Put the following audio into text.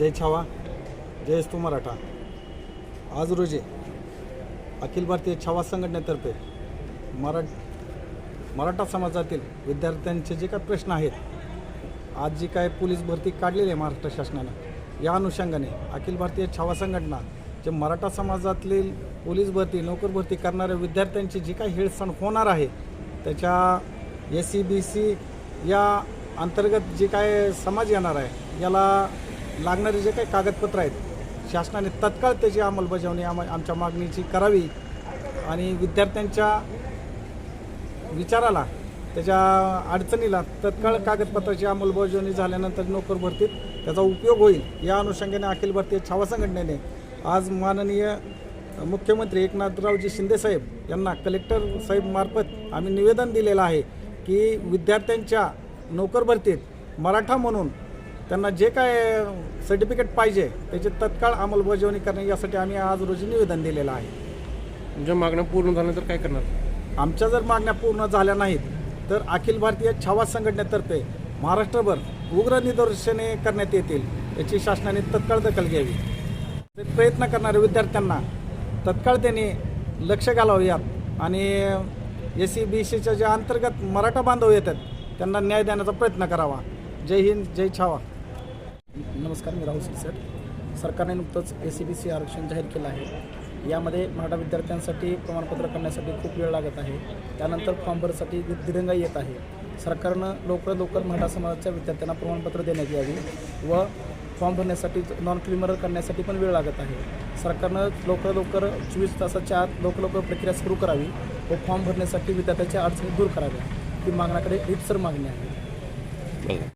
जय छावा जय तू मराठा. आज रोजी अखिल भारतीय छावा संघटनेतर्फे मरा मराठा समाजातील विद्यार्थ्यांचे जे काय प्रश्न आहेत आज जी काय पोलीस भरती काढलेली आहे महाराष्ट्र शासनानं या अनुषंगाने अखिल भारतीय छावा संघटना जे मराठा समाजातील पोलीस भरती नोकर भरती करणाऱ्या विद्यार्थ्यांची जी काय हेळसण होणार आहे त्याच्या एस सी बी सी या अंतर्गत जे काय समाज येणार आहे याला लागणारे जे काही कागदपत्र आहेत शासनाने तत्काळ त्याची अंमलबजावणी आम आमच्या मागणीची करावी आणि विद्यार्थ्यांच्या विचाराला त्याच्या अडचणीला तत्काळ कागदपत्राची अंमलबजावणी झाल्यानंतर नोकर भरतीत त्याचा उपयोग होईल या अनुषंगाने अखिल भारतीय छावा संघटनेने आज माननीय मुख्यमंत्री एकनाथरावजी शिंदेसाहेब यांना कलेक्टर साहेब मार्फत आम्ही निवेदन दिलेलं आहे की विद्यार्थ्यांच्या नोकर भरतीत मराठा म्हणून त्यांना जे काय सर्टिफिकेट पाहिजे त्याची तत्काळ अंमलबजावणी करणे यासाठी आम्ही आज रोजी निवेदन दिलेलं आहे. तुमच्या मागण्या पूर्ण झाल्यानंतर काय करणार? आमच्या जर मागण्या पूर्ण झाल्या नाहीत तर अखिल भारतीय छावा संघटनेतर्फे महाराष्ट्रभर उग्र निदर्शने करण्यात येतील याची शासनाने तत्काळ दखल घ्यावी. ते प्रयत्न करणाऱ्या विद्यार्थ्यांना तत्काळ त्यांनी लक्ष घालावं यात आणि एस सी बी सीच्या जे अंतर्गत मराठा बांधव येतात त्यांना न्याय देण्याचा प्रयत्न करावा. जय हिंद जय छावा. नमस्कार मी राहुल सिरसट सरकारने नुकतंच ए सी बी सी आरक्षण जाहीर केलं आहे. यामध्ये मराठा विद्यार्थ्यांसाठी प्रमाणपत्र करण्यासाठी खूप वेळ लागत आहे. त्यानंतर फॉर्म भरण्यासाठी दि- दिरंगाई येत आहे. सरकारनं लवकर लवकर मराठा समाजाच्या विद्यार्थ्यांना प्रमाणपत्र देण्यात यावी व फॉर्म भरण्यासाठी नॉन क्लिमर करण्यासाठी पण वेळ लागत आहे. सरकारनं लवकर लवकर चोवीस तासाच्या आत लवकर लवकर प्रक्रिया सुरू करावी व फॉर्म भरण्यासाठी विद्यार्थ्याच्या अडचणी दूर कराव्या ही मागण्याकडे रीतसर मागणी आहे.